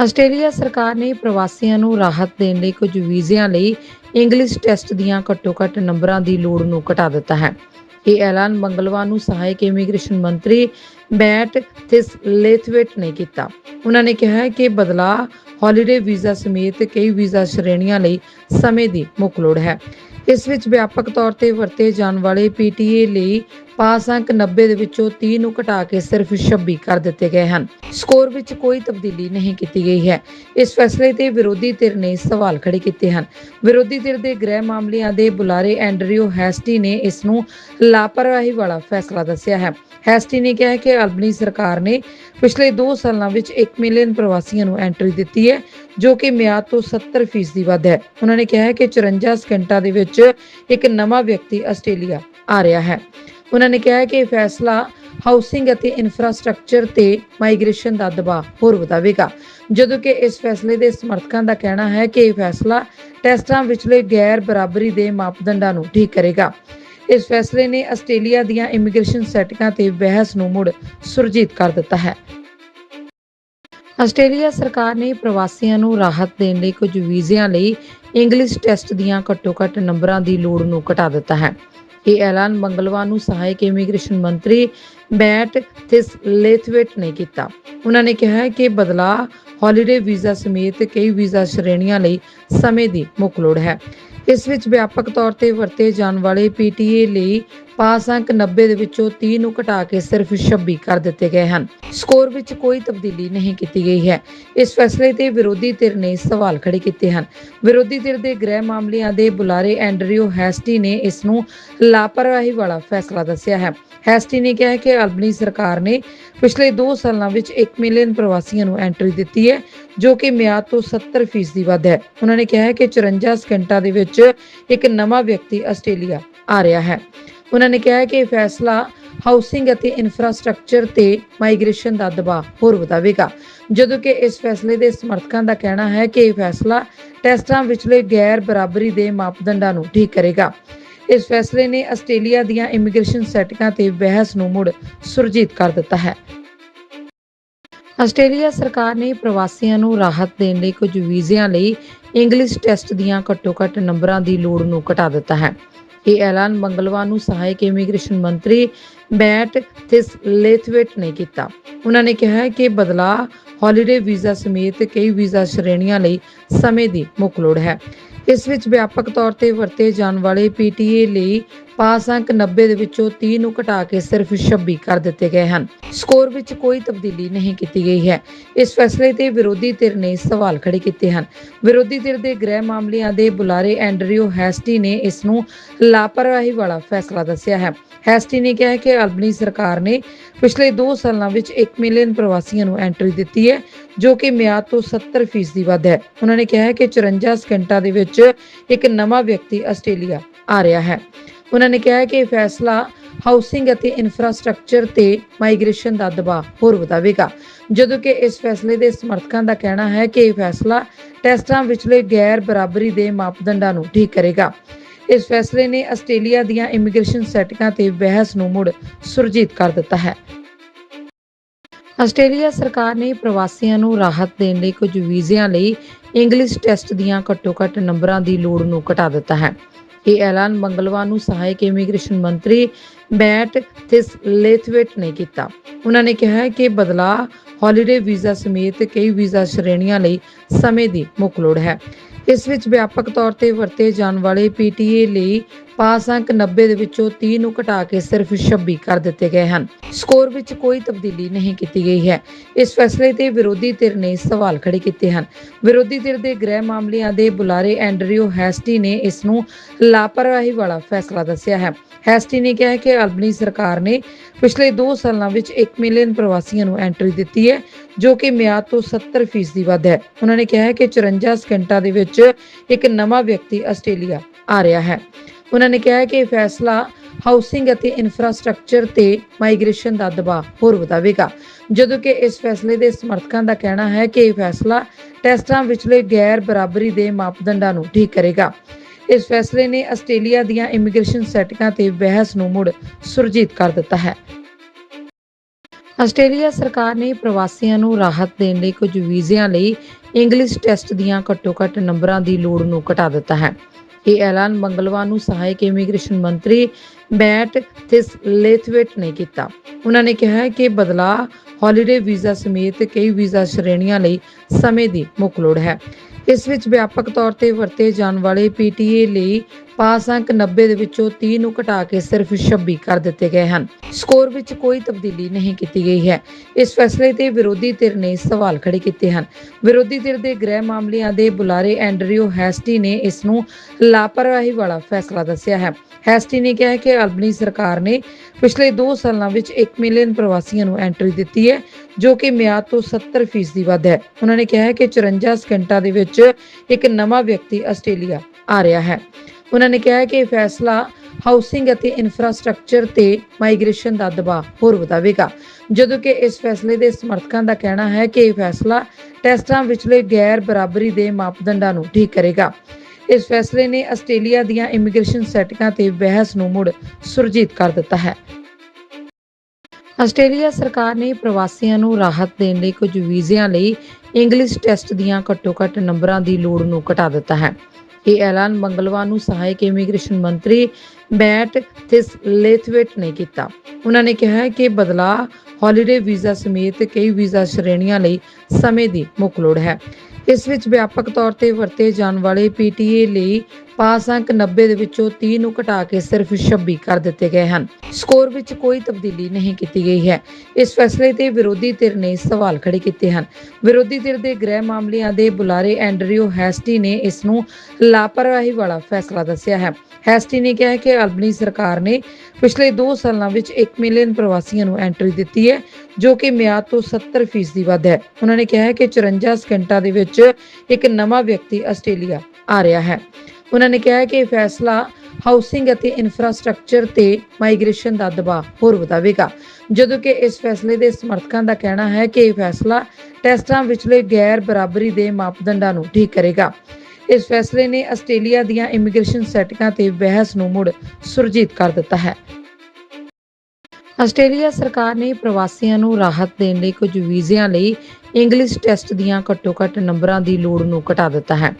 Australia ਸਰਕਾਰ ਨੇ ਪ੍ਰਵਾਸੀਆਂ ਨੂੰ ਰਾਹਤ ਦੇਣ ਲਈ ਕੁਝ ਵੀਜ਼ਿਆਂ ਲਈ ਇੰਗਲਿਸ਼ ਟੈਸਟ ਦੀਆਂ ਘੱਟੋ-ਘੱਟ ਨੰਬਰਾਂ ਦੀ ਲੋੜ ਨੂੰ ਘਟਾ ਦਿੱਤਾ ਹੈ। ਇਹ ਐਲਾਨ ਮੰਗਲਵਾਰ ਨੂੰ ਸਹਾਇਕ ਇਮੀਗ੍ਰੇਸ਼ਨ ਮੰਤਰੀ ਬੈਟ ਥਿਸਲੇਥਵੇਟ ਨੇ ਕੀਤਾ। ਉਹਨਾਂ ਨੇ ਕਿਹਾ ਕਿ ਬਦਲਾਅ ਹੌਲੀਡੇ ਵੀਜ਼ਾ ਸਮੇਤ ਕਈ ਵੀਜ਼ਾ ਸ਼੍ਰੇਣੀਆਂ ਲਈ ਸਮੇਂ ਦੀ ਮੁੱਖ ਲੋੜ ਹੈ। ਇਸ ਵਿੱਚ ਵਿਆਪਕ ਤੌਰ ਤੇ ਵਰਤੇ ਜਾਣ ਵਾਲੇ ਪੀਟੀਏ ਲਈ ਪਾਸ ਅੰਕ 90 ਦੇ ਵਿੱਚੋਂ 30 ਨੂੰ ਘਟਾ ਕੇ ਸਿਰਫ 26 ਕਰ ਦਿੱਤੇ ਗਏ ਹਨ। ਸਕੋਰ ਵਿੱਚ ਕੋਈ ਤਬਦੀਲੀ ਨਹੀਂ ਕੀਤੀ ਗਈ ਹੈ। ਇਸ ਫੈਸਲੇ ਤੇ ਵਿਰੋਧੀ ਧਿਰ ਨੇ ਸਵਾਲ ਖੜੇ ਕੀਤੇ ਹਨ। ਵਿਰੋਧੀ ਧਿਰ ਦੇ ਗ੍ਰਹਿ ਮਾਮਲਿਆਂ ਦੇ ਬੁਲਾਰੇ ਐਂਡਰਿਊ ਹੈਸਟੀ ਨੇ ਇਸ ਨੂੰ ਲਾਪਰਵਾਹੀ ਵਾਲਾ ਫੈਸਲਾ ਦੱਸਿਆ ਹੈ। ਹੈਸਟੀ ਨੇ ਕਿਹਾ ਕਿ ਅਲਬਨੀ ਸਰਕਾਰ ਨੇ ਪਿਛਲੇ 2 ਸਾਲਾਂ ਵਿੱਚ 1 ਮਿਲੀਅਨ ਪ੍ਰਵਾਸੀਆਂ ਨੂੰ ਐਂਟਰੀ ਦਿੱਤੀ ਹੈ, ਜੋ ਕਿ ਮਿਆਦ ਤੋਂ 70% ਵੱਧ ਹੈ। ਉਹਨਾਂ ਨੇ ਕਿਹਾ ਹੈ ਕਿ 54 ਸਕਿੰਟਾਂ ਦੇ ਵਿੱਚ ਇੱਕ ਨਵਾਂ ਵਿਅਕਤੀ ਆਸਟ੍ਰੇਲੀਆ ਆ ਰਿਹਾ ਹੈ। ਉਹਨਾਂ ਨੇ ਕਿਹਾ ਕਿ ਇਹ ਫੈਸਲਾ ਹਾਊਸਿੰਗ ਅਤੇ ਇਨਫਰਾਸਟ੍ਰਕਚਰ ਤੇ ਮਾਈਗ੍ਰੇਸ਼ਨ ਦਾ ਦਬਾਅ ਹੋਰ ਵਧਾਵੇਗਾ। ਜਦੋਂ ਕਿ ਇਸ ਫੈਸਲੇ ਦੇ ਸਮਰਥਕਾਂ ਦਾ ਕਹਿਣਾ ਹੈ ਕਿ ਇਹ ਫੈਸਲਾ ਟੈਸਟਾਂ ਵਿਚਲੇ ਗੈਰ ਬਰਾਬਰੀ ਦੇ ਮਾਪਦੰਡਾਂ ਨੂੰ ਠੀਕ ਕਰੇਗਾ। ਇਸ ਫੈਸਲੇ ਨੇ ਆਸਟ੍ਰੇਲੀਆ ਦੀਆਂ ਇਮੀਗ੍ਰੇਸ਼ਨ ਸੈਟਿੰਗਾਂ ਤੇ ਬਹਿਸ ਨੂੰ ਮੁੜ ਸੁਰਜੀਤ ਕਰ ਦਿੱਤਾ ਹੈ। ਆਸਟ੍ਰੇਲੀਆ ਸਰਕਾਰ ਨੇ ਪ੍ਰਵਾਸੀਆਂ ਨੂੰ ਰਾਹਤ ਦੇਣ ਲਈ ਕੁਝ ਵੀਜ਼ਿਆਂ ਲਈ ਇੰਗਲਿਸ਼ ਟੈਸਟ ਦੀਆਂ ਘੱਟੋ-ਘੱਟ ਨੰਬਰਾਂ ਦੀ ਲੋੜ ਨੂੰ ਘਟਾ ਦਿੱਤਾ ਹੈ। ਇਹ ਐਲਾਨ ਮੰਗਲਵਾਰ ਨੂੰ ਸਹਾਇਕ ਇਮੀਗ੍ਰੇਸ਼ਨ ਮੰਤਰੀ ਬੈਟ ਥਿਸਲੇਥਵੇਟ ਨੇ ਕੀਤਾ। ਉਹਨਾਂ ਨੇ ਕਿਹਾ ਕਿ ਬਦਲਾਅ, ਹੌਲੀਡੇ ਵੀਜ਼ਾ ਸਮੇਤ ਕਈ ਵੀਜ਼ਾ ਸ਼੍ਰੇਣੀਆਂ ਲਈ ਸਮੇਂ ਦੀ ਮੁੱਖ ਲੋੜ ਹੈ। ਇਸ ਵਿੱਚ ਵਿਆਪਕ ਤੌਰ ਤੇ ਵਰਤੇ ਜਾਣ ਵਾਲੇ ਪੀਟੀਏ ਲਈ ਪਾਸ ਅੰਕ 90 ਦੇ ਵਿੱਚੋਂ 30 ਨੂੰ ਘਟਾ ਕੇ ਸਿਰਫ 26 ਕਰ ਦਿੱਤੇ ਗਏ ਹਨ। ਸਕੋਰ ਵਿੱਚ ਕੋਈ ਤਬਦੀਲੀ ਨਹੀਂ ਕੀਤੀ ਗਈ ਹੈ। ਇਸ ਫੈਸਲੇ ਤੇ ਵਿਰੋਧੀ ਧਿਰ ਨੇ ਸਵਾਲ ਖੜੇ ਕੀਤੇ ਹਨ। ਵਿਰੋਧੀ ਧਿਰ ਦੇ ਗ੍ਰਹਿ ਮਾਮਲਿਆਂ ਦੇ ਬੁਲਾਰੇ ਐਂਡਰਿਊ ਹੈਸਟੀ ਨੇ ਇਸ ਨੂੰ ਲਾਪਰਵਾਹੀ ਵਾਲਾ ਫੈਸਲਾ ਦੱਸਿਆ ਹੈ। ਹੈਸਟੀ ਨੇ ਕਿਹਾ ਕਿ ਅਲਬਨੀ ਸਰਕਾਰ ਨੇ ਪਿਛਲੇ 2 ਸਾਲਾਂ ਵਿੱਚ 1 ਮਿਲੀਅਨ ਪ੍ਰਵਾਸੀਆਂ ਨੂੰ ਐਂਟਰੀ ਦਿੱਤੀ ਹੈ। ਜੋ ਕਿ ਮਿਆਦ ਤੋਂ 70% ਵੱਧ ਹੈ। ਉਹਨਾਂ ਨੇ ਕਿਹਾ ਹੈ ਕਿ 54 ਸਕਿੰਟਾਂ ਦੇ ਵਿੱਚ ਇੱਕ ਨਵਾਂ ਵਿਅਕਤੀ ਆਸਟ੍ਰੇਲੀਆ ਆ ਰਿਹਾ ਹੈ। ਉਹਨਾਂ ਨੇ ਕਿਹਾ ਹੈ ਕਿ ਇਹ ਫੈਸਲਾ ਹਾਊਸਿੰਗ ਅਤੇ ਇਨਫਰਾਸਟ੍ਰਕਚਰ ਤੇ ਮਾਈਗ੍ਰੇਸ਼ਨ ਦਾ ਦਬਾਅ ਹੋਰ ਵਧਾਵੇਗਾ। ਜਦੋਂ ਕਿ ਇਸ ਫੈਸਲੇ ਦੇ ਸਮਰਥਕਾਂ ਦਾ ਕਹਿਣਾ ਹੈ ਕਿ ਇਹ ਫੈਸਲਾ ਟੈਸਟਾਂ ਵਿਚਲੇ ਗੈਰ ਬਰਾਬਰੀ ਦੇ ਮਾਪਦੰਡਾਂ ਨੂੰ ਠੀਕ ਕਰੇਗਾ। ਇਸ ਫੈਸਲੇ ਨੇ ਆਸਟ੍ਰੇਲੀਆ ਦੀਆਂ ਇਮੀਗ੍ਰੇਸ਼ਨ ਸੈਟਿੰਗਾਂ ਤੇ ਬਹਿਸ ਨੂੰ ਮੁੜ ਸੁਰਜੀਤ ਕਰ ਦਿੱਤਾ ਹੈ। ਆਸਟ੍ਰੇਲੀਆ ਸਰਕਾਰ ਨੇ ਪ੍ਰਵਾਸੀਆਂ ਨੂੰ ਰਾਹਤ ਦੇਣ ਲਈ ਕੁਝ ਵੀਜ਼ਿਆਂ ਲਈ ਇੰਗਲਿਸ਼ ਟੈਸਟ ਦੀਆਂ ਘੱਟੋ-ਘੱਟ ਨੰਬਰਾਂ ਦੀ ਲੋੜ ਨੂੰ ਘਟਾ ਦਿੱਤਾ ਹੈ। ਇਹ ਐਲਾਨ ਮੰਗਲਵਾਰ ਨੂੰ ਸਹਾਇਕ ਇਮੀਗ੍ਰੇਸ਼ਨ ਮੰਤਰੀ ਬੈਟ ਥਿਸਲੇਥਵੇਟ ਨੇ ਕੀਤਾ। ਉਹਨਾਂ ਨੇ ਕਿਹਾ ਕਿ ਬਦਲਾਅ ਹੌਲੀਡੇ ਵੀਜ਼ਾ ਸਮੇਤ ਕਈ ਵੀਜ਼ਾ ਸ਼੍ਰੇਣੀਆਂ ਲਈ ਸਮੇਂ ਦੀ ਮੁੱਖ ਲੋੜ ਹੈ। ਇਸ ਵਿੱਚ ਵਿਆਪਕ ਤੌਰ ਤੇ ਵਰਤੇ ਜਾਣ ਵਾਲੇ ਪੀਟੀਏ ਲਈ ਪਾਸ ਅੰਕ 90 ਦੇ ਵਿੱਚੋਂ 30 ਨੂੰ ਘਟਾ ਕੇ ਸਿਰਫ 26 ਕਰ ਦਿੱਤੇ ਗਏ ਹਨ। ਸਕੋਰ ਵਿੱਚ ਕੋਈ ਤਬਦੀਲੀ ਨਹੀਂ ਕੀਤੀ ਗਈ ਹੈ। ਇਸ ਫੈਸਲੇ ਤੇ ਵਿਰੋਧੀ ਧਿਰ ਨੇ ਸਵਾਲ ਖੜੇ ਕੀਤੇ ਹਨ। ਵਿਰੋਧੀ ਧਿਰ ਦੇ ਗ੍ਰਹਿ ਮਾਮਲਿਆਂ ਦੇ ਬੁਲਾਰੇ ਐਂਡਰਿਊ ਹੈਸਟੀ ਨੇ ਇਸ ਨੂੰ ਲਾਪਰਵਾਹੀ ਵਾਲਾ ਫੈਸਲਾ ਦੱਸਿਆ ਹੈ। ਹੈਸਟੀ ਨੇ ਕਿਹਾ ਕਿ ਅਲਬਨੀ ਸਰਕਾਰ ਨੇ ਪਿਛਲੇ 2 ਸਾਲਾਂ ਵਿੱਚ 1 ਮਿਲੀਅਨ ਪ੍ਰਵਾਸੀਆਂ ਨੂੰ ਐਂਟਰੀ ਦਿੱਤੀ ਹੈ, ਜੋ ਕਿ ਮਿਆਦ ਤੋਂ 70% ਵੱਧ ਹੈ। ਉਹਨਾਂ ਨੇ ਕਿਹਾ ਹੈ ਕਿ 54 ਸਕਿੰਟਾਂ ਦੇ ਵਿੱਚ ਇੱਕ ਨਵਾਂ ਵਿਅਕਤੀ ਆਸਟ੍ਰੇਲੀਆ ਆ ਰਿਹਾ ਹੈ। ਉਹਨਾਂ ਨੇ ਕਿਹਾ ਕਿ ਇਹ ਫੈਸਲਾ ਹਾਊਸਿੰਗ ਅਤੇ ਇਨਫਰਾਸਟ੍ਰਕਚਰ ਤੇ ਮਾਈਗ੍ਰੇਸ਼ਨ ਦਾ ਦਬਾਅ ਹੋਰ ਵਧਾਵੇਗਾ। ਜਦੋਂ ਕਿ ਇਸ ਫੈਸਲੇ ਦੇ ਸਮਰਥਕਾਂ ਦਾ ਕਹਿਣਾ ਹੈ ਕਿ ਇਹ ਫੈਸਲਾ ਟੈਸਟਾਂ ਵਿਚਲੇ ਗੈਰ ਬਰਾਬਰੀ ਦੇ ਮਾਪਦੰਡਾਂ ਨੂੰ ਠੀਕ ਕਰੇਗਾ। ਇਸ ਫੈਸਲੇ ਨੇ ਆਸਟ੍ਰੇਲੀਆ ਦੀਆਂ ਇਮੀਗ੍ਰੇਸ਼ਨ ਸੈਟਿੰਗਾਂ ਤੇ ਬਹਿਸ ਨੂੰ ਮੁੜ ਸੁਰਜੀਤ ਕਰ ਦਿੱਤਾ ਹੈ। ਆਸਟ੍ਰੇਲੀਆ ਸਰਕਾਰ ਨੇ ਪ੍ਰਵਾਸੀਆਂ ਨੂੰ ਰਾਹਤ ਦੇਣ ਲਈ ਕੁਝ ਵੀਜ਼ਿਆਂ ਲਈ ਇੰਗਲਿਸ਼ ਟੈਸਟ ਦੀਆਂ ਘੱਟੋ-ਘੱਟ ਨੰਬਰਾਂ ਦੀ ਲੋੜ ਨੂੰ ਘਟਾ ਦਿੱਤਾ ਹੈ। ਇਹ ਐਲਾਨ ਮੰਗਲਵਾਰ ਨੂੰ ਸਹਾਇਕ ਇਮੀਗ੍ਰੇਸ਼ਨ ਮੰਤਰੀ ਬੈਟ ਥਿਸਲੇਥਵੇਟ ਨੇ ਕੀਤਾ। ਉਹਨਾਂ ਨੇ ਕਿਹਾ ਕਿ ਬਦਲਾਅ, ਹੌਲੀਡੇ ਵੀਜ਼ਾ ਸਮੇਤ ਕਈ ਵੀਜ਼ਾ ਸ਼੍ਰੇਣੀਆਂ ਲਈ ਸਮੇਂ ਦੀ ਮੁੱਖ ਲੋੜ ਹੈ। ਇਸ ਵਿੱਚ ਵਿਆਪਕ ਤੌਰ ਤੇ ਵਰਤੇ ਜਾਣ ਵਾਲੇ ਪੀਟੀਏ ਲਈ ਪਾਸ ਅੰਕ 90 ਦੇ ਵਿੱਚੋਂ 30 ਨੂੰ ਘਟਾ ਕੇ ਸਿਰਫ 26 ਕਰ ਦਿੱਤੇ ਗਏ ਹਨ। ਸਕੋਰ ਵਿੱਚ ਕੋਈ ਤਬਦੀਲੀ ਨਹੀਂ ਕੀਤੀ ਗਈ ਹੈ। ਇਸ ਫੈਸਲੇ ਤੇ ਵਿਰੋਧੀ ਧਿਰ ਨੇ ਸਵਾਲ ਖੜੇ ਕੀਤੇ ਹਨ। ਵਿਰੋਧੀ ਧਿਰ ਦੇ ਗ੍ਰਹਿ ਮਾਮਲਿਆਂ ਦੇ ਬੁਲਾਰੇ ਐਂਡਰਿਊ ਹੈਸਟੀ ਨੇ ਇਸ ਨੂੰ ਲਾਪਰਵਾਹੀ ਵਾਲਾ ਫੈਸਲਾ ਦੱਸਿਆ ਹੈ। ਹੈਸਟੀ ਨੇ ਕਿਹਾ ਕਿ ਅਲਬਨੀ ਸਰਕਾਰ ਨੇ ਪਿਛਲੇ 2 ਸਾਲਾਂ ਵਿੱਚ 1 ਮਿਲੀਅਨ ਪ੍ਰਵਾਸੀਆਂ ਨੂੰ ਐਂਟਰੀ ਦਿੱਤੀ ਹੈ। ਜੋ ਕਿ ਮਿਆਦ ਤੋਂ 70% ਵੱਧ ਹੈ। ਉਹਨਾਂ ਨੇ ਕਿਹਾ ਹੈ ਕਿ 54 ਸਕਿੰਟਾਂ ਦੇ ਵਿੱਚ ਇੱਕ ਨਵਾਂ ਵਿਅਕਤੀ ਆਸਟ੍ਰੇਲੀਆ ਆ ਰਿਹਾ ਹੈ। ਉਹਨਾਂ ਨੇ ਕਿਹਾ ਹੈ ਕਿ ਇਹ ਫੈਸਲਾ ਹਾਊਸਿੰਗ ਅਤੇ ਇਨਫਰਾਸਟ੍ਰਕਚਰ ਤੇ ਮਾਈਗ੍ਰੇਸ਼ਨ ਦਾ ਦਬਾਅ ਹੋਰ ਵਧਾਵੇਗਾ। ਜਦੋਂ ਕਿ ਇਸ ਫੈਸਲੇ ਦੇ ਸਮਰਥਕਾਂ ਦਾ ਕਹਿਣਾ ਹੈ ਕਿ ਇਹ ਫੈਸਲਾ ਟੈਸਟਾਂ ਵਿਚਲੇ ਗੈਰ ਬਰਾਬਰੀ ਦੇ ਮਾਪਦੰਡਾਂ ਨੂੰ ਠੀਕ ਕਰੇਗਾ। ਇਸ ਫੈਸਲੇ ਨੇ ਆਸਟ੍ਰੇਲੀਆ ਦੀਆਂ ਇਮੀਗ੍ਰੇਸ਼ਨ ਸੈਟਿੰਗਾਂ ਤੇ ਬਹਿਸ ਨੂੰ ਮੁੜ ਸੁਰਜੀਤ ਕਰ ਦਿੱਤਾ ਹੈ। ਆਸਟ੍ਰੇਲੀਆ ਸਰਕਾਰ ਨੇ ਪ੍ਰਵਾਸੀਆਂ ਨੂੰ ਰਾਹਤ ਦੇਣ ਲਈ ਕੁਝ ਵੀਜ਼ਿਆਂ ਲਈ ਇੰਗਲਿਸ਼ ਟੈਸਟ ਦੀਆਂ ਘੱਟੋ-ਘੱਟ ਨੰਬਰਾਂ ਦੀ ਲੋੜ ਨੂੰ ਘਟਾ ਦਿੱਤਾ ਹੈ। ਇਹ ਐਲਾਨ ਮੰਗਲਵਾਰ ਨੂੰ ਸਹਾਇਕ ਇਮੀਗ੍ਰੇਸ਼ਨ ਮੰਤਰੀ ਬੈਟ ਥਿਸਲੇਥਵੇਟ ਨੇ ਕੀਤਾ। ਉਹਨਾਂ ਨੇ ਕਿਹਾ ਕਿ ਬਦਲਾਅ ਹੌਲੀਡੇ ਵੀਜ਼ਾ ਸਮੇਤ ਕਈ ਵੀਜ਼ਾ ਸ਼੍ਰੇਣੀਆਂ ਲਈ ਸਮੇਂ ਦੀ ਮੁੱਖ ਲੋੜ ਹੈ। ਇਸ ਵਿੱਚ ਵਿਆਪਕ ਤੌਰ ਤੇ ਵਰਤੇ ਜਾਣ ਵਾਲੇ ਪੀਟੀਏ ਲਈ ਪਾਸ ਅੰਕ 90 ਦੇ ਵਿੱਚੋਂ 30 ਨੂੰ ਘਟਾ ਕੇ ਸਿਰਫ 26 ਕਰ ਦਿੱਤੇ ਗਏ ਹਨ। ਸਕੋਰ ਵਿੱਚ ਕੋਈ ਤਬਦੀਲੀ ਨਹੀਂ ਕੀਤੀ ਗਈ ਹੈ। ਇਸ ਫੈਸਲੇ ਤੇ ਵਿਰੋਧੀ ਧਿਰ ਨੇ ਸਵਾਲ ਖੜੇ ਕੀਤੇ ਹਨ। ਵਿਰੋਧੀ ਧਿਰ ਦੇ ਗ੍ਰਹਿ ਮਾਮਲਿਆਂ ਦੇ ਬੁਲਾਰੇ ਐਂਡਰਿਊ ਹੈਸਟੀ ਨੇ ਇਸ ਨੂੰ ਲਾਪਰਵਾਹੀ ਵਾਲਾ ਫੈਸਲਾ ਦੱਸਿਆ ਹੈ। ਹੈਸਟੀ ਨੇ ਕਿਹਾ ਕਿ ਅਲਬਨੀ ਸਰਕਾਰ ਨੇ ਪਿਛਲੇ 2 ਸਾਲਾਂ ਵਿੱਚ 1 ਮਿਲੀਅਨ ਪ੍ਰਵਾਸੀਆਂ ਨੂੰ ਐਂਟਰੀ ਦਿੱਤੀ ਹੈ, ਜੋ ਕਿ ਮਿਆਦ ਤੋਂ 70% ਵੱਧ ਹੈ। ਉਹਨਾਂ ਨੇ ਕਿਹਾ ਹੈ ਕਿ 54 ਸਕਿੰਟਾਂ ਦੇ ਵਿੱਚ ਇੱਕ ਨਵਾਂ ਵਿਅਕਤੀ ਆਸਟ੍ਰੇਲੀਆ ਆ ਰਿਹਾ ਹੈ। ਉਹਨਾਂ ਨੇ ਕਿਹਾ ਕਿ ਇਹ ਫੈਸਲਾ ਹਾਊਸਿੰਗ ਅਤੇ ਇਨਫਰਾਸਟ੍ਰਕਚਰ ਤੇ ਮਾਈਗ੍ਰੇਸ਼ਨ ਦਾ ਦਬਾਅ ਹੋਰ ਵਧਾਵੇਗਾ। ਜਦੋਂ ਕਿ ਇਸ ਫੈਸਲੇ ਦੇ ਸਮਰਥਕਾਂ ਦਾ ਕਹਿਣਾ ਹੈ ਕਿ ਇਹ ਫੈਸਲਾ ਟੈਸਟਾਂ ਵਿਚਲੇ ਗੈਰ ਬਰਾਬਰੀ ਦੇ ਮਾਪਦੰਡਾਂ ਨੂੰ ਠੀਕ ਕਰੇਗਾ। ਇਸ ਫੈਸਲੇ ਨੇ ਆਸਟ੍ਰੇਲੀਆ ਦੀਆਂ ਇਮੀਗ੍ਰੇਸ਼ਨ ਸੈਟਿੰਗਾਂ ਤੇ ਬਹਿਸ ਨੂੰ ਮੁੜ ਸੁਰਜੀਤ ਕਰ ਦਿੱਤਾ ਹੈ। ਆਸਟ੍ਰੇਲੀਆ ਸਰਕਾਰ ਨੇ ਪ੍ਰਵਾਸੀਆਂ ਨੂੰ ਰਾਹਤ ਦੇਣ ਲਈ ਕੁਝ ਵੀਜ਼ਿਆਂ ਲਈ ਇੰਗਲਿਸ਼ ਟੈਸਟ ਦੀਆਂ ਘੱਟੋ-ਘੱਟ ਨੰਬਰਾਂ ਦੀ ਲੋੜ ਨੂੰ ਘਟਾ ਦਿੱਤਾ ਹੈ। ਇਹ ਐਲਾਨ ਮੰਗਲਵਾਰ ਨੂੰ ਸਹਾਇਕ ਇਮੀਗ੍ਰੇਸ਼ਨ ਮੰਤਰੀ ਬੈਟ ਥਿਸਲੇਥਵੇਟ ਨੇ ਕੀਤਾ। ਉਹਨਾਂ ਨੇ ਕਿਹਾ ਕਿ ਬਦਲਾਅ, ਹੌਲੀਡੇ ਵੀਜ਼ਾ ਸਮੇਤ ਕਈ ਵੀਜ਼ਾ ਸ਼੍ਰੇਣੀਆਂ ਲਈ ਸਮੇਂ ਦੀ ਮੁੱਖ ਲੋੜ ਹੈ। ਇਸ ਵਿੱਚ ਵਿਆਪਕ ਤੌਰ ਤੇ ਵਰਤੇ ਜਾਣ ਵਾਲੇ ਪੀਟੀਏ ਲਈ ਪਾਸ ਅੰਕ 90 ਦੇ ਵਿੱਚੋਂ 30 ਨੂੰ ਘਟਾ ਕੇ ਸਿਰਫ 26 ਕਰ ਦਿੱਤੇ ਗਏ ਹਨ। ਸਕੋਰ ਵਿੱਚ ਕੋਈ ਤਬਦੀਲੀ ਨਹੀਂ ਕੀਤੀ ਗਈ ਹੈ। ਇਸ ਫੈਸਲੇ ਤੇ ਵਿਰੋਧੀ ਧਿਰ ਨੇ ਸਵਾਲ ਖੜੇ ਕੀਤੇ ਹਨ। ਵਿਰੋਧੀ ਧਿਰ ਦੇ ਗ੍ਰਹਿ ਮਾਮਲਿਆਂ ਦੇ ਬੁਲਾਰੇ ਐਂਡਰਿਊ ਹੈਸਟੀ ਨੇ ਇਸ ਨੂੰ ਲਾਪਰਵਾਹੀ ਵਾਲਾ ਫੈਸਲਾ ਦੱਸਿਆ ਹੈ। ਹੈਸਟੀ ਨੇ ਕਿਹਾ ਕਿ ਅਲਬਨੀ ਸਰਕਾਰ ਨੇ ਪਿਛਲੇ 2 ਸਾਲਾਂ ਵਿੱਚ 1 ਮਿਲੀਅਨ ਪ੍ਰਵਾਸੀਆਂ ਨੂੰ ਐਂਟਰੀ ਦਿੱਤੀ ਹੈ, ਜੋ ਕਿ ਮਿਆਦ ਤੋਂ 70% ਵੱਧ ਹੈ। ਉਹਨਾਂ ਨੇ ਕਿਹਾ ਹੈ ਕਿ 54 ਸਕਿੰਟਾਂ ਦੇ ਵਿੱਚ ਇੱਕ ਨਵਾਂ ਵਿਅਕਤੀ ਆਸਟ੍ਰੇਲੀਆ ਆ ਰਿਹਾ ਹੈ। ਉਹਨਾਂ ਨੇ ਕਿਹਾ ਹੈ ਕਿ ਇਹ ਫੈਸਲਾ ਹਾਊਸਿੰਗ ਅਤੇ ਇਨਫਰਾਸਟ੍ਰਕਚਰ ਤੇ ਮਾਈਗ੍ਰੇਸ਼ਨ ਦਾ ਦਬਾਅ ਹੋਰ ਵਧਾਵੇਗਾ। ਜਦੋਂ ਕਿ ਇਸ ਫੈਸਲੇ ਦੇ ਸਮਰਥਕਾਂ ਦਾ ਕਹਿਣਾ ਹੈ ਕਿ ਇਹ ਫੈਸਲਾ ਟੈਸਟਾਂ ਵਿਚਲੇ ਗੈਰ ਬਰਾਬਰੀ ਦੇ ਮਾਪਦੰਡਾਂ ਨੂੰ ਠੀਕ ਕਰੇਗਾ। ਇਸ ਫੈਸਲੇ ਨੇ ਆਸਟ੍ਰੇਲੀਆ ਦੀਆਂ ਇਮੀਗ੍ਰੇਸ਼ਨ ਸੈਟਿੰਗਾਂ ਤੇ ਬਹਿਸ ਨੂੰ ਮੁੜ ਸੁਰਜੀਤ ਕਰ ਦਿੱਤਾ ਹੈ। ਆਸਟ੍ਰੇਲੀਆ ਸਰਕਾਰ ਨੇ ਪ੍ਰਵਾਸੀਆਂ ਨੂੰ ਰਾਹਤ ਦੇਣ ਲਈ ਕੁਝ ਵੀਜ਼ਿਆਂ ਲਈ ਇੰਗਲਿਸ਼ ਟੈਸਟ ਦੀਆਂ ਘੱਟੋ-ਘੱਟ ਨੰਬਰਾਂ ਦੀ ਲੋੜ ਨੂੰ ਘਟਾ ਦਿੱਤਾ ਹੈ।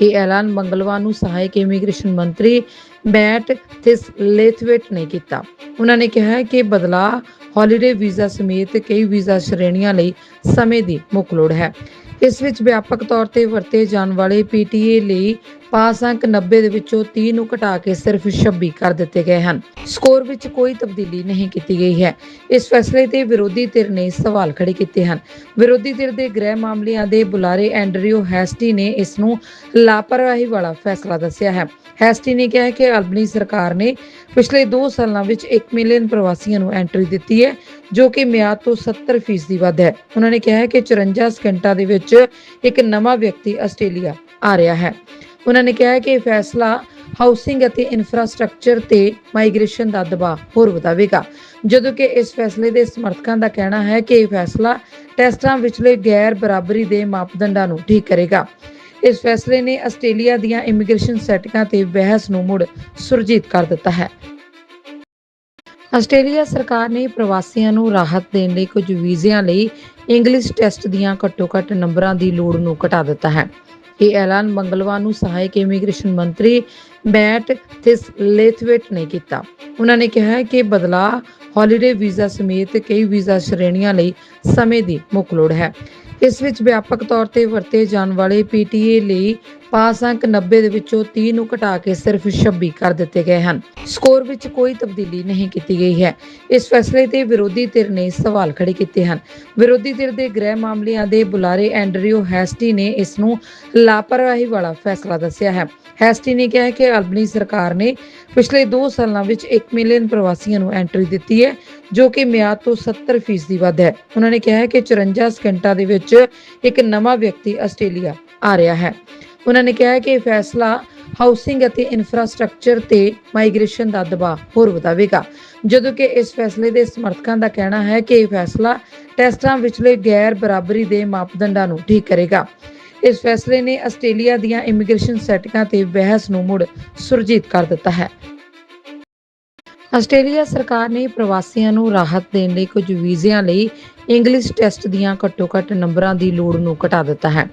ਇਹ ਐਲਾਨ ਮੰਗਲਵਾਰ ਨੂੰ ਸਹਾਇਕ ਇਮੀਗ੍ਰੇਸ਼ਨ ਮੰਤਰੀ ਬੈਟ ਥਿਸਲੇਥਵੇਟ ਨੇ ਕੀਤਾ। ਉਹਨਾਂ ਨੇ ਕਿਹਾ ਕਿ ਬਦਲਾਅ, ਹੌਲੀਡੇ ਵੀਜ਼ਾ ਸਮੇਤ ਕਈ ਵੀਜ਼ਾ ਸ਼੍ਰੇਣੀਆਂ ਲਈ ਸਮੇਂ ਦੀ ਮੁੱਖ ਲੋੜ ਹੈ। ਇਸ ਵਿੱਚ ਵਿਆਪਕ ਤੌਰ ਤੇ ਵਰਤੇ ਜਾਣ ਵਾਲੇ ਪੀਟੀਏ ਲਈ ਪਾਸ ਅੰਕ 90 ਦੇ ਵਿੱਚੋਂ 30 ਨੂੰ ਘਟਾ ਕੇ ਸਿਰਫ 26 ਕਰ ਦਿੱਤੇ ਗਏ ਹਨ। ਸਕੋਰ ਵਿੱਚ ਕੋਈ ਤਬਦੀਲੀ ਨਹੀਂ ਕੀਤੀ ਗਈ ਹੈ। ਇਸ ਫੈਸਲੇ ਤੇ ਵਿਰੋਧੀ ਧਿਰ ਨੇ ਸਵਾਲ ਖੜੇ ਕੀਤੇ ਹਨ। ਵਿਰੋਧੀ ਧਿਰ ਦੇ ਗ੍ਰਹਿ ਮਾਮਲਿਆਂ ਦੇ ਬੁਲਾਰੇ ਐਂਡਰਿਊ ਹੈਸਟੀ ਨੇ ਇਸ ਨੂੰ ਲਾਪਰਵਾਹੀ ਵਾਲਾ ਫੈਸਲਾ ਦੱਸਿਆ ਹੈ। ਹੈਸਟੀ ਨੇ ਕਿਹਾ ਕਿ ਅਲਬਨੀ ਸਰਕਾਰ ਨੇ ਪਿਛਲੇ 2 ਸਾਲਾਂ ਵਿੱਚ 1 ਮਿਲੀਅਨ ਪ੍ਰਵਾਸੀਆਂ ਨੂੰ ਐਂਟਰੀ ਦਿੱਤੀ ਹੈ, ਜੋ ਕਿ ਮਿਆਦ ਤੋਂ 70% ਵੱਧ ਹੈ। ਉਹਨਾਂ ਨੇ ਕਿਹਾ ਹੈ ਕਿ 54 ਸਕਿੰਟਾਂ ਦੇ ਵਿੱਚ ਇੱਕ ਨਵਾਂ ਵਿਅਕਤੀ ਆਸਟ੍ਰੇਲੀਆ ਆ ਰਿਹਾ ਹੈ। ਉਹਨਾਂ ਨੇ ਕਿਹਾ ਕਿ ਇਹ ਫੈਸਲਾ ਹਾਊਸਿੰਗ ਅਤੇ ਇਨਫਰਾਸਟ੍ਰਕਚਰ ਤੇ ਮਾਈਗ੍ਰੇਸ਼ਨ ਦਾ ਦਬਾਅ ਹੋਰ ਵਧਾਵੇਗਾ। ਜਦੋਂ ਕਿ ਇਸ ਫੈਸਲੇ ਦੇ ਸਮਰਥਕਾਂ ਦਾ ਕਹਿਣਾ ਹੈ ਕਿ ਇਹ ਫੈਸਲਾ ਟੈਸਟਾਂ ਵਿਚਲੇ ਗੈਰ ਬਰਾਬਰੀ ਦੇ ਮਾਪਦੰਡਾਂ ਨੂੰ ਠੀਕ ਕਰੇਗਾ। ਇਸ ਫੈਸਲੇ ਨੇ ਆਸਟ੍ਰੇਲੀਆ ਦੀਆਂ ਇਮੀਗ੍ਰੇਸ਼ਨ ਸੈਟਿੰਗਾਂ ਤੇ ਬਹਿਸ ਨੂੰ ਮੁੜ ਸੁਰਜੀਤ ਕਰ ਦਿੱਤਾ ਹੈ। ਆਸਟ੍ਰੇਲੀਆ ਸਰਕਾਰ ਨੇ ਪ੍ਰਵਾਸੀਆਂ ਨੂੰ ਰਾਹਤ ਦੇਣ ਲਈ ਕੁਝ ਵੀਜ਼ਿਆਂ ਲਈ ਇੰਗਲਿਸ਼ ਟੈਸਟ ਦੀਆਂ ਘੱਟੋ-ਘੱਟ ਨੰਬਰਾਂ ਦੀ ਲੋੜ ਨੂੰ ਘਟਾ ਦਿੱਤਾ ਹੈ। ਇਹ ਐਲਾਨ ਮੰਗਲਵਾਰ ਨੂੰ ਸਹਾਇਕ ਇਮੀਗ੍ਰੇਸ਼ਨ ਮੰਤਰੀ ਬੈਟ ਥਿਸਲੇਥਵੇਟ ਨੇ ਕੀਤਾ। ਉਹਨਾਂ ਨੇ ਕਿਹਾ ਕਿ ਬਦਲਾਅ, ਹੌਲੀਡੇ ਵੀਜ਼ਾ ਸਮੇਤ ਕਈ ਵੀਜ਼ਾ ਸ਼੍ਰੇਣੀਆਂ ਲਈ ਸਮੇਂ ਦੀ ਮੁੱਖ ਲੋੜ ਹੈ। ਇਸ ਵਿੱਚ ਵਿਆਪਕ ਤੌਰ ਤੇ ਵਰਤੇ ਜਾਣ ਵਾਲੇ ਪੀਟੀਏ ਲਈ ਪਾਸ ਅੰਕ 90 ਦੇ ਵਿੱਚੋਂ 30 ਨੂੰ ਘਟਾ ਕੇ ਸਿਰਫ 26 ਕਰ ਦਿੱਤੇ ਗਏ ਹਨ। ਸਕੋਰ ਵਿੱਚ ਕੋਈ ਤਬਦੀਲੀ ਨਹੀਂ ਕੀਤੀ ਗਈ ਹੈ। ਇਸ ਫੈਸਲੇ ਤੇ ਵਿਰੋਧੀ ਧਿਰ ਨੇ ਸਵਾਲ ਖੜੇ ਕੀਤੇ ਹਨ। ਵਿਰੋਧੀ ਧਿਰ ਦੇ ਗ੍ਰਹਿ ਮਾਮਲਿਆਂ ਦੇ ਬੁਲਾਰੇ ਐਂਡਰਿਊ ਹੈਸਟੀ ਨੇ ਇਸ ਨੂੰ ਲਾਪਰਵਾਹੀ ਵਾਲਾ ਫੈਸਲਾ ਦੱਸਿਆ ਹੈ। ਹੈਸਟੀ ਨੇ ਕਿਹਾ ਕਿ ਅਲਬਨੀ ਸਰਕਾਰ ਨੇ ਪਿਛਲੇ 2 ਸਾਲਾਂ ਵਿੱਚ 1 ਮਿਲੀਅਨ ਪ੍ਰਵਾਸੀਆਂ ਨੂੰ ਐਂਟਰੀ ਦਿੱਤੀ ਹੈ। ਜੋ ਕਿ ਮਿਆਦ ਤੋਂ 70% ਵੱਧ ਹੈ। ਉਹਨਾਂ ਨੇ ਕਿਹਾ ਹੈ ਕਿ 54 ਸਕਿੰਟਾਂ ਦੇ ਵਿੱਚ ਇੱਕ ਨਵਾਂ ਵਿਅਕਤੀ ਆਸਟ੍ਰੇਲੀਆ ਆ ਰਿਹਾ ਹੈ। ਉਹਨਾਂ ਨੇ ਕਿਹਾ ਹੈ ਕਿ ਇਹ ਫੈਸਲਾ ਹਾਊਸਿੰਗ ਅਤੇ ਇਨਫਰਾਸਟ੍ਰਕਚਰ ਤੇ ਮਾਈਗ੍ਰੇਸ਼ਨ ਦਾ ਦਬਾਅ ਹੋਰ ਵਧਾਵੇਗਾ। ਜਦੋਂ ਕਿ ਇਸ ਫੈਸਲੇ ਦੇ ਸਮਰਥਕਾਂ ਦਾ ਕਹਿਣਾ ਹੈ ਕਿ ਇਹ ਫੈਸਲਾ ਟੈਸਟਾਂ ਵਿਚਲੇ ਗੈਰ ਬਰਾਬਰੀ ਦੇ ਮਾਪਦੰਡਾਂ ਨੂੰ ਠੀਕ ਕਰੇਗਾ। ਇਸ ਫੈਸਲੇ ਨੇ ਆਸਟ੍ਰੇਲੀਆ ਦੀਆਂ ਇਮੀਗ੍ਰੇਸ਼ਨ ਸੈਟਿੰਗਾਂ ਤੇ ਬਹਿਸ ਨੂੰ ਮੁੜ ਸੁਰਜੀਤ ਕਰ ਦਿੱਤਾ ਹੈ। ਆਸਟ੍ਰੇਲੀਆ ਸਰਕਾਰ ਨੇ ਪ੍ਰਵਾਸੀਆਂ ਨੂੰ ਰਾਹਤ ਦੇਣ ਲਈ ਕੁਝ ਵੀਜ਼ਿਆਂ ਲਈ ਇੰਗਲਿਸ਼ ਟੈਸਟ ਦੀਆਂ ਘੱਟੋ-ਘੱਟ ਨੰਬਰਾਂ ਦੀ ਲੋੜ ਨੂੰ ਘਟਾ ਦਿੱਤਾ ਹੈ।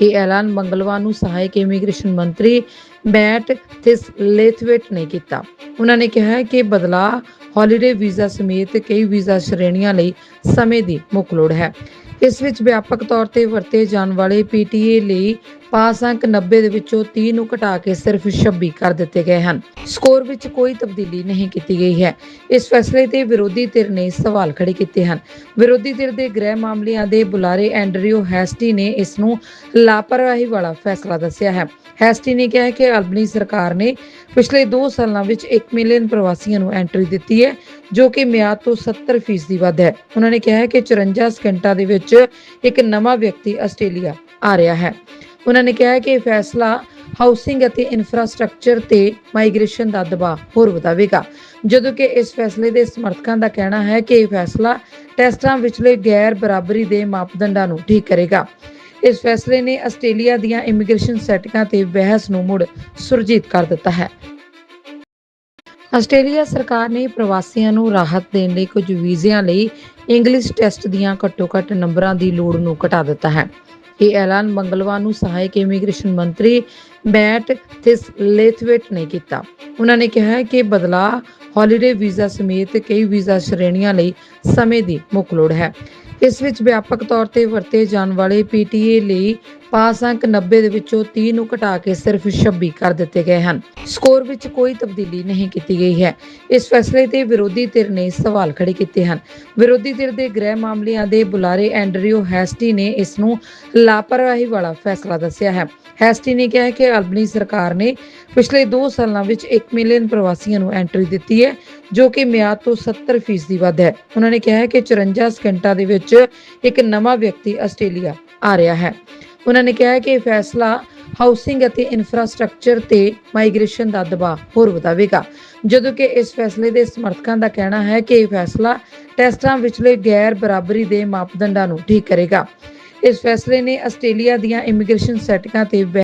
ਇਹ ਐਲਾਨ ਮੰਗਲਵਾਰ ਨੂੰ ਸਹਾਇਕ ਇਮੀਗ੍ਰੇਸ਼ਨ ਮੰਤਰੀ ਮੈਟ ਥਿਸਲੇਥਵੇਟ ਨੇ ਕੀਤਾ। ਉਹਨਾਂ ਨੇ ਕਿਹਾ ਕਿ ਬਦਲਾਅ ਹੌਲੀਡੇ ਵੀਜ਼ਾ ਸਮੇਤ ਕਈ ਵੀਜ਼ਾ ਸ਼੍ਰੇਣੀਆਂ ਲਈ ਸਮੇਂ ਦੀ ਮੁੱਖ ਲੋੜ ਹੈ। ਇਸ ਵਿੱਚ ਵਿਆਪਕ ਤੌਰ ਤੇ ਵਰਤੇ ਜਾਣ ਵਾਲੇ ਪੀਟੀਏ ਲਈ ਪਾਸ ਅੰਕ 90 ਦੇ ਵਿੱਚੋਂ 30 ਨੂੰ ਘਟਾ ਕੇ ਸਿਰਫ 26 ਕਰ ਦਿੱਤੇ ਗਏ ਹਨ। ਸਕੋਰ ਵਿੱਚ ਕੋਈ ਤਬਦੀਲੀ ਨਹੀਂ ਕੀਤੀ ਗਈ ਹੈ। ਇਸ ਫੈਸਲੇ ਤੇ ਵਿਰੋਧੀ ਧਿਰ ਨੇ ਸਵਾਲ ਖੜੇ ਕੀਤੇ ਹਨ। ਵਿਰੋਧੀ ਧਿਰ ਦੇ ਗ੍ਰਹਿ ਮਾਮਲਿਆਂ ਦੇ ਬੁਲਾਰੇ ਐਂਡਰਿਊ ਹੈਸਟੀ ਨੇ ਇਸ ਨੂੰ ਲਾਪਰਵਾਹੀ ਵਾਲਾ ਫੈਸਲਾ ਦੱਸਿਆ ਹੈ। ਹੈਸਟੀ ਨੇ ਕਿਹਾ ਕਿ ਅਲਬਨੀ ਸਰਕਾਰ ਨੇ ਪਿਛਲੇ 2 ਸਾਲਾਂ ਵਿੱਚ 1 ਮਿਲੀਅਨ ਪ੍ਰਵਾਸੀਆਂ ਨੂੰ ਐਂਟਰੀ ਦਿੱਤੀ ਹੈ, ਜੋ ਕਿ ਮਿਆਦ ਤੋਂ 70% ਵੱਧ ਹੈ। ਉਹਨਾਂ ਨੇ ਕਿਹਾ ਹੈ ਕਿ 54 ਸਕਿੰਟਾਂ ਦੇ ਵਿੱਚ ਇੱਕ ਨਵਾਂ ਵਿਅਕਤੀ ਆਸਟ੍ਰੇਲੀਆ ਆ ਰਿਹਾ ਹੈ। ਉਹਨਾਂ ਨੇ ਕਿਹਾ ਕਿ ਇਹ ਫੈਸਲਾ ਹਾਊਸਿੰਗ ਅਤੇ ਇਨਫਰਾਸਟ੍ਰਕਚਰ ਤੇ ਮਾਈਗ੍ਰੇਸ਼ਨ ਦਾ ਦਬਾਅ ਹੋਰ ਵਧਾਵੇਗਾ। ਜਦੋਂ ਕਿ ਇਸ ਫੈਸਲੇ ਦੇ ਸਮਰਥਕਾਂ ਦਾ ਕਹਿਣਾ ਹੈ ਕਿ ਇਹ ਫੈਸਲਾ ਟੈਸਟਾਂ ਵਿਚਲੇ ਗੈਰ ਬਰਾਬਰੀ ਦੇ ਮਾਪਦੰਡਾਂ ਨੂੰ ਠੀਕ ਕਰੇਗਾ। ਇਸ ਫੈਸਲੇ ਨੇ ਆਸਟ੍ਰੇਲੀਆ ਦੀਆਂ ਇਮੀਗ੍ਰੇਸ਼ਨ ਸੈਟਿੰਗਾਂ ਤੇ ਬਹਿਸ ਨੂੰ ਮੁੜ ਸੁਰਜੀਤ ਕਰ ਦਿੱਤਾ ਹੈ। ਆਸਟ੍ਰੇਲੀਆ ਸਰਕਾਰ ਨੇ ਪ੍ਰਵਾਸੀਆਂ ਨੂੰ ਰਾਹਤ ਦੇਣ ਲਈ ਕੁਝ ਵੀਜ਼ਿਆਂ ਲਈ ਇੰਗਲਿਸ਼ ਟੈਸਟ ਦੀਆਂ ਘੱਟੋ-ਘੱਟ ਨੰਬਰਾਂ ਦੀ ਲੋੜ ਨੂੰ ਘਟਾ ਦਿੱਤਾ ਹੈ। ਇਹ ਐਲਾਨ ਮੰਗਲਵਾਰ ਨੂੰ ਸਹਾਇਕ ਇਮੀਗ੍ਰੇਸ਼ਨ ਮੰਤਰੀ ਮੈਟ ਥਿਸਲੇਥਵੇਟ ਨੇ ਕੀਤਾ। ਉਹਨਾਂ ਨੇ ਕਿਹਾ ਕਿ ਬਦਲਾਅ, ਹੌਲੀਡੇ ਵੀਜ਼ਾ ਸਮੇਤ ਕਈ ਵੀਜ਼ਾ ਸ਼੍ਰੇਣੀਆਂ ਲਈ ਸਮੇਂ ਦੀ ਮੁੱਖ ਲੋੜ ਹੈ। ਇਸ ਵਿੱਚ ਵਿਆਪਕ ਤੌਰ ਤੇ ਵਰਤੇ ਜਾਣ ਵਾਲੇ ਪੀਟੀਏ ਲਈ ਪਾਸ ਅੰਕ 90 ਦੇ ਵਿੱਚੋਂ 30 ਨੂੰ ਘਟਾ ਕੇ ਸਿਰਫ 26 ਕਰ ਦਿੱਤੇ ਗਏ ਹਨ। ਸਕੋਰ ਵਿੱਚ ਕੋਈ ਤਬਦੀਲੀ ਨਹੀਂ ਕੀਤੀ ਗਈ ਹੈ। ਇਸ ਫੈਸਲੇ ਤੇ ਵਿਰੋਧੀ ਧਿਰ ਨੇ ਸਵਾਲ ਖੜੇ ਕੀਤੇ ਹਨ। ਵਿਰੋਧੀ ਧਿਰ ਦੇ ਗ੍ਰਹਿ ਮਾਮਲਿਆਂ ਦੇ ਬੁਲਾਰੇ ਐਂਡਰਿਊ ਹੈਸਟੀ ਨੇ ਇਸ ਨੂੰ ਲਾਪਰਵਾਹੀ ਵਾਲਾ ਫੈਸਲਾ ਦੱਸਿਆ ਹੈ। ਹੈਸਟੀ ਨੇ ਕਿਹਾ ਕਿ ਅਲਬਨੀ ਸਰਕਾਰ ਨੇ ਪਿਛਲੇ 2 ਸਾਲਾਂ ਵਿੱਚ 1 ਮਿਲੀਅਨ ਪ੍ਰਵਾਸੀਆਂ ਨੂੰ ਐਂਟਰੀ ਦਿੱਤੀ ਹੈ। ਜੋ ਕਿ ਮਿਆਦ ਤੋਂ 70% ਵੱਧ ਹੈ। ਉਹਨਾਂ ਨੇ ਕਿਹਾ ਹੈ ਕਿ 54 ਸਕਿੰਟਾਂ ਦੇ ਵਿੱਚ ਇੱਕ ਨਵਾਂ ਵਿਅਕਤੀ ਆਸਟ੍ਰੇਲੀਆ ਆ ਰਿਹਾ ਹੈ। ਉਹਨਾਂ ਨੇ ਕਿਹਾ ਹੈ ਕਿ ਇਹ ਫੈਸਲਾ ਹਾਊਸਿੰਗ ਅਤੇ ਇਨਫਰਾਸਟ੍ਰਕਚਰ ਤੇ ਮਾਈਗ੍ਰੇਸ਼ਨ ਦਾ ਦਬਾਅ ਹੋਰ ਵਧਾਵੇਗਾ। ਜਦੋਂ ਕਿ ਇਸ ਫੈਸਲੇ ਦੇ ਸਮਰਥਕਾਂ ਦਾ ਕਹਿਣਾ ਹੈ ਕਿ ਇਹ ਫੈਸਲਾ ਟੈਸਟਾਂ ਵਿਚਲੇ ਗੈਰ ਬਰਾਬਰੀ ਦੇ ਮਾਪਦੰਡਾਂ ਨੂੰ ਠੀਕ ਕਰੇਗਾ। ਇਸ ਫੈਸਲੇ ਨੇ ਆਸਟ੍ਰੇਲੀਆ ਦੀਆਂ ਇਮੀਗ੍ਰੇਸ਼ਨ ਸੈਟਿੰਗਾਂ ਤੇ